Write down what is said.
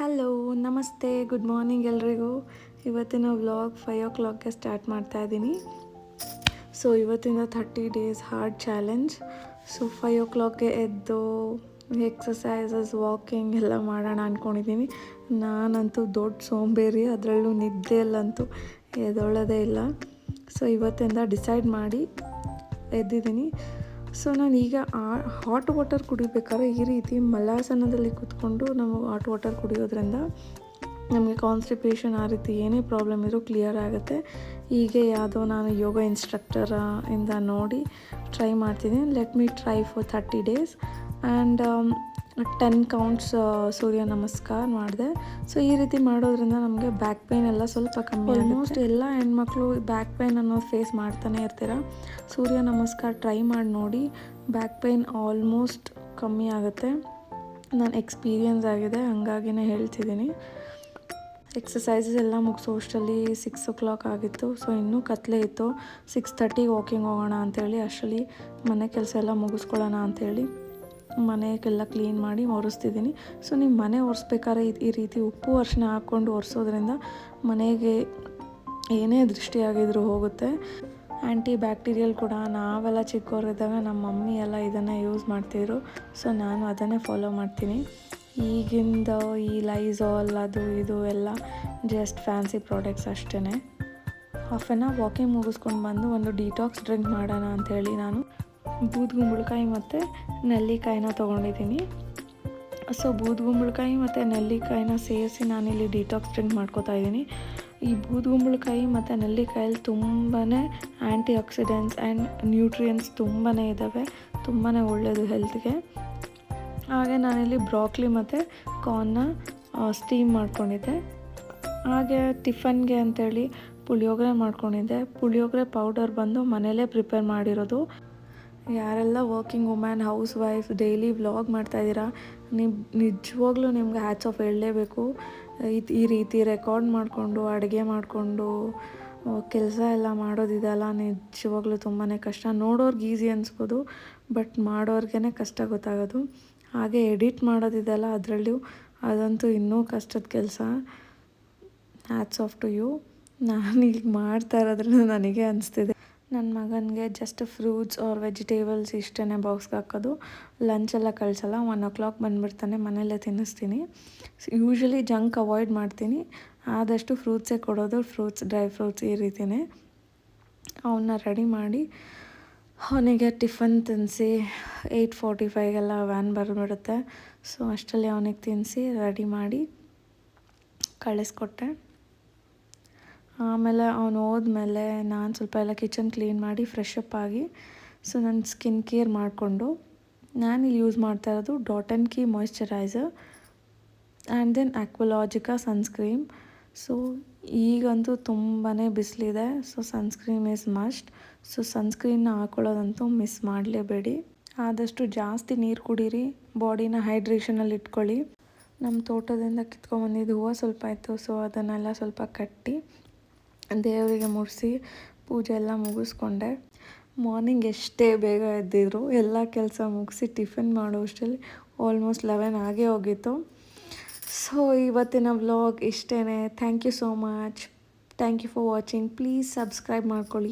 Hello ನಮಸ್ತೆ good morning ಎಲ್ರಿಗೂ. ಇವತ್ತಿನ ವ್ಲಾಗ್ ಫೈವ್ ಓ ಕ್ಲಾಕ್ಗೆ ಸ್ಟಾರ್ಟ್ ಮಾಡ್ತಾ ಇದ್ದೀನಿ. ಸೊ ಇವತ್ತಿಂದ thirty days hard challenge so five ಓ ಕ್ಲಾಕ್ಗೆ ಎದ್ದು ಎಕ್ಸಸೈಸಸ್ ವಾಕಿಂಗ್ ಎಲ್ಲ ಮಾಡೋಣ ಅಂದ್ಕೊಂಡಿದ್ದೀನಿ ನಾನಂತೂ ದೊಡ್ಡ ಸೋಂಬೇರಿ, ಅದರಲ್ಲೂ ನಿದ್ದೆಯಲ್ಲಂತೂ ಎದ್ದೊಳ್ಳೋದೇ ಇಲ್ಲ. ಸೊ ಇವತ್ತಿಂದ ಡಿಸೈಡ್ ಮಾಡಿ ಎದ್ದಿದ್ದೀನಿ. ಸೊ ನಾನು ಈಗ ಆ ಹಾಟ್ ವಾಟರ್ ಕುಡಿಬೇಕಾದ್ರೆ ಈ ರೀತಿ ಮಲಾಸನದಲ್ಲಿ ಕೂತ್ಕೊಂಡು ನಾವು ಹಾಟ್ ವಾಟರ್ ಕುಡಿಯೋದ್ರಿಂದ ನಮಗೆ ಕಾನ್ಸ್ಟಿಪೇಷನ್ ಆ ರೀತಿ ಏನೇ ಪ್ರಾಬ್ಲಮ್ ಇದ್ರೂ ಕ್ಲಿಯರ್ ಆಗುತ್ತೆ. ಹೀಗೆ ಯಾವುದೋ ನಾನು ಯೋಗ ಇನ್ಸ್ಟ್ರಕ್ಟರ ಇಂದ ನೋಡಿ ಟ್ರೈ ಮಾಡ್ತಿದ್ದೀನಿ. Let me try for thirty days and ten counts surya namaskar ಮಾಡಿದೆ. ಸೊ ಈ ರೀತಿ ಮಾಡೋದ್ರಿಂದ ನಮಗೆ ಬ್ಯಾಕ್ ಪೇನ್ ಎಲ್ಲ ಸ್ವಲ್ಪ ಕಮ್ಮಿ ಆಲ್ಮೋಸ್ಟ್ ಎಲ್ಲ ಹೆಣ್ಮಕ್ಳು ಬ್ಯಾಕ್ ಪೇನ್ ಅನ್ನೋದು ಫೇಸ್ ಮಾಡ್ತಾನೆ ಇರ್ತೀರ? ಸೂರ್ಯ ನಮಸ್ಕಾರ ಟ್ರೈ ಮಾಡಿ ನೋಡಿ. ಬ್ಯಾಕ್ ಪೇನ್ ಆಲ್ಮೋಸ್ಟ್ ಕಮ್ಮಿ ಆಗುತ್ತೆ. ನಾನು ಎಕ್ಸ್ಪೀರಿಯನ್ಸ್ ಆಗಿದೆ, ಹಾಗಾಗಿನೇ ಹೇಳ್ತಿದ್ದೀನಿ. ಎಕ್ಸಸೈಸಸ್ ಎಲ್ಲ ಮುಗಿಸೋ, ಅಷ್ಟರಲ್ಲಿ ಸಿಕ್ಸ್ ಓ ಕ್ಲಾಕ್ ಆಗಿತ್ತು. ಸೊ ಇನ್ನೂ ಕತ್ಲೆ ಇತ್ತು. ಸಿಕ್ಸ್ ತರ್ಟಿಗೆ ವಾಕಿಂಗ್ ಹೋಗೋಣ ಅಂಥೇಳಿ ಅಷ್ಟರಲ್ಲಿ ಮನೆ ಕೆಲಸ ಎಲ್ಲ ಮುಗಿಸ್ಕೊಳ್ಳೋಣ ಅಂಥೇಳಿ ಮನೆಗೆಲ್ಲ ಕ್ಲೀನ್ ಮಾಡಿ ಒರೆಸ್ತಿದ್ದೀನಿ. ಸೊ ನೀವು ಮನೆ ಒರೆಸ್ಬೇಕಾದ್ರೆ ಈ ರೀತಿ ಉಪ್ಪು ಅರಿಶಿನ ಹಾಕ್ಕೊಂಡು ಒರೆಸೋದ್ರಿಂದ ಮನೆಗೆ ಏನೇ ದೃಷ್ಟಿಯಾಗಿದ್ರೂ ಹೋಗುತ್ತೆ. ಆ್ಯಂಟಿ ಬ್ಯಾಕ್ಟೀರಿಯಲ್ ಕೂಡ ನಾವೆಲ್ಲ ಚಿಕ್ಕವರಿದ್ದಾಗ ನಮ್ಮ ಮಮ್ಮಿ ಎಲ್ಲ ಇದನ್ನು ಯೂಸ್ ಮಾಡ್ತಿದ್ರು. ಸೊ ನಾನು ಅದನ್ನೇ ಫಾಲೋ ಮಾಡ್ತೀನಿ. ಈಗಿಂದ ಈ ಲೈಝಾಲ್ ಅದು ಇದು ಎಲ್ಲ ಜಸ್ಟ್ ಫ್ಯಾನ್ಸಿ ಪ್ರಾಡಕ್ಟ್ಸ್ ಅಷ್ಟೇ ಹಾಫ್ ಆನ್ ಅವರ್ ವಾಕಿಂಗ್ ಮುಗಿಸ್ಕೊಂಡು ಬಂದು ಒಂದು ಡಿಟಾಕ್ಸ್ ಡ್ರಿಂಕ್ ಮಾಡೋಣ ಅಂಥೇಳಿ ನಾನು. ಬೂದ್ಗುಂಬಳಕಾಯಿ ಮತ್ತು ನೆಲ್ಲಿಕಾಯಿನ ತೊಗೊಂಡಿದ್ದೀನಿ. ಸೊ ಬೂದ್ಗುಂಬಳಕಾಯಿ ಮತ್ತು ನೆಲ್ಲಿಕಾಯಿನ ಸೇರಿಸಿ ನಾನಿಲ್ಲಿ ಡಿಟಾಕ್ಸ್ ಡ್ರಿಂಕ್ ಮಾಡ್ಕೋತಾ ಇದ್ದೀನಿ. ಈ ಬೂದ್ಗುಂಬಳಕಾಯಿ ಮತ್ತು ನೆಲ್ಲಿಕಾಯಲ್ಲಿ ತುಂಬಾ ಆ್ಯಂಟಿ ಆಕ್ಸಿಡೆಂಟ್ಸ್ ಆ್ಯಂಡ್ ನ್ಯೂಟ್ರಿಯೆಂಟ್ಸ್ ತುಂಬಾ ಇದ್ದಾವೆ ತುಂಬಾ ಒಳ್ಳೆಯದು ಹೆಲ್ತ್ಗೆ ಹಾಗೆ ನಾನಿಲ್ಲಿ ಬ್ರಾಕ್ಲಿ ಮತ್ತು ಕಾರ್ನ್ನ ಸ್ಟೀಮ್ ಮಾಡ್ಕೊಂಡಿದ್ದೆ. ಹಾಗೆ ಟಿಫನ್ಗೆ ಅಂಥೇಳಿ ಪುಳಿಯೋಗರೆ ಮಾಡ್ಕೊಂಡಿದ್ದೆ. ಪುಳಿಯೋಗರೆ ಪೌಡರ್ ಬಂದು ಮನೇಲೇ ಪ್ರಿಪೇರ್ ಮಾಡಿರೋದು. ಯಾರೆಲ್ಲ working women housewife daily vlog ಮಾಡ್ತಾಯಿದ್ದೀರಾ ನಿಮ್ಮ ನಿಜವಾಗ್ಲೂ ನಿಮ್ಗೆ ಹ್ಯಾಚ್ ಆಫ್ ಹೇಳಲೇಬೇಕು. ಈ ರೀತಿ ರೆಕಾರ್ಡ್ ಮಾಡಿಕೊಂಡು, ಅಡುಗೆ ಮಾಡಿಕೊಂಡು ಕೆಲಸ ಎಲ್ಲ ಮಾಡೋದಿದೆಯಲ್ಲ, ನಿಜವಾಗ್ಲೂ ತುಂಬಾ ಕಷ್ಟ. ನೋಡೋರ್ಗೆ ಈಸಿ ಅನಿಸ್ಬೋದು ಬಟ್ ಮಾಡೋರ್ಗೇ ಕಷ್ಟ ಗೊತ್ತಾಗೋದು. ಹಾಗೆ ಎಡಿಟ್ ಮಾಡೋದಿದೆಯಲ್ಲ ಅದರಲ್ಲೂ ಅದಂತೂ ಇನ್ನೂ ಕಷ್ಟದ ಕೆಲಸ. ಹ್ಯಾಟ್ಸ್ ಆಫ್ ಟು ಯು ನಾನು ಈಗ ಮಾಡ್ತಾ ಇರೋದ್ರಿಂದ ನನಗೆ ಅನಿಸ್ತಿದೆ. ನನ್ನ ಮಗನಿಗೆ ಜಸ್ಟ್ ಫ್ರೂಟ್ಸ್ ಆರ್ ವೆಜಿಟೇಬಲ್ಸ್ ಇಷ್ಟೇ ಬಾಕ್ಸ್ಗೆ ಹಾಕೋದು. ಲಂಚೆಲ್ಲ ಕಳಿಸಲ್ಲ ಒನ್ ಓ ಕ್ಲಾಕ್ ಬಂದುಬಿಡ್ತಾನೆ, ಮನೆಯಲ್ಲೇ ತಿನ್ನಿಸ್ತೀನಿ. ಯೂಶ್ವಲಿ ಜಂಕ್ ಅವಾಯ್ಡ್ ಮಾಡ್ತೀನಿ. ಆದಷ್ಟು ಫ್ರೂಟ್ಸೇ ಕೊಡೋದು ಫ್ರೂಟ್ಸ್ ಡ್ರೈ ಫ್ರೂಟ್ಸ್ ಈ ರೀತಿಯೇ ಅವನ್ನ ರೆಡಿ ಮಾಡಿ ಅವನಿಗೆ ಟಿಫನ್ ತಿನ್ನಿಸಿ ಏಯ್ಟ್ ಫೋರ್ಟಿ ಫೈವ್ಗೆಲ್ಲ ವ್ಯಾನ್ ಬಂದುಬಿಡುತ್ತೆ ಸೊ ಅಷ್ಟರಲ್ಲಿ ಅವನಿಗೆ ತಿನ್ನಿಸಿ ರೆಡಿ ಮಾಡಿ ಕಳಿಸ್ಕೊಟ್ಟೆ. ಆಮೇಲೆ ಅವನು ಹೋದ್ಮೇಲೆ ನಾನು ಸ್ವಲ್ಪ ಎಲ್ಲ ಕಿಚನ್ ಕ್ಲೀನ್ ಮಾಡಿ ಫ್ರೆಶ್ ಅಪ್ ಆಗಿ ಸೊ ನನ್ನ ಸ್ಕಿನ್ ಕೇರ್ ಮಾಡಿಕೊಂಡು ಇಲ್ಲಿ ಯೂಸ್ ಮಾಡ್ತಾ ಇರೋದು Dot and Key moisturiser and then Aqualogica sunscreen so ಈಗಂತೂ ತುಂಬಾ ಬಿಸಿಲಿದೆ so sunscreen is must so ಸನ್ಸ್ಕ್ರೀನ್ನ ಹಾಕೊಳ್ಳೋದಂತೂ ಮಿಸ್ ಮಾಡಲೇಬೇಡಿ. ಆದಷ್ಟು ಜಾಸ್ತಿ ನೀರು ಕುಡೀರಿ ಬಾಡಿನ ಹೈಡ್ರೇಷನಲ್ಲಿ ಇಟ್ಕೊಳ್ಳಿ. ನಮ್ಮ ತೋಟದಿಂದ ಕಿತ್ಕೊಂಡ್ಬಂದಿದ್ದು ಹೂವು ಸ್ವಲ್ಪ ಇತ್ತು ಸೊ ಅದನ್ನೆಲ್ಲ ಸ್ವಲ್ಪ ಕಟ್ಟಿ ದೇವರಿಗೆ ಮುಡಿಸಿ ಪೂಜೆ ಎಲ್ಲ ಮುಗಿಸ್ಕೊಂಡೆ. ಮಾರ್ನಿಂಗ್ ಎಷ್ಟೇ ಬೇಗ ಎದ್ದಿದ್ರು ಎಲ್ಲ ಕೆಲಸ ಮುಗಿಸಿ ಟಿಫಿನ್ ಮಾಡೋ ಅಷ್ಟರಲ್ಲಿ ಆಲ್ಮೋಸ್ಟ್ ಲೆವೆನ್ ಆಗೇ ಹೋಗಿತ್ತು. ಸೊ ಇವತ್ತಿನ ವ್ಲಾಗ್ ಇಷ್ಟೇ thank you so much thank you for watching please subscribe ಮಾಡ್ಕೊಳ್ಳಿ.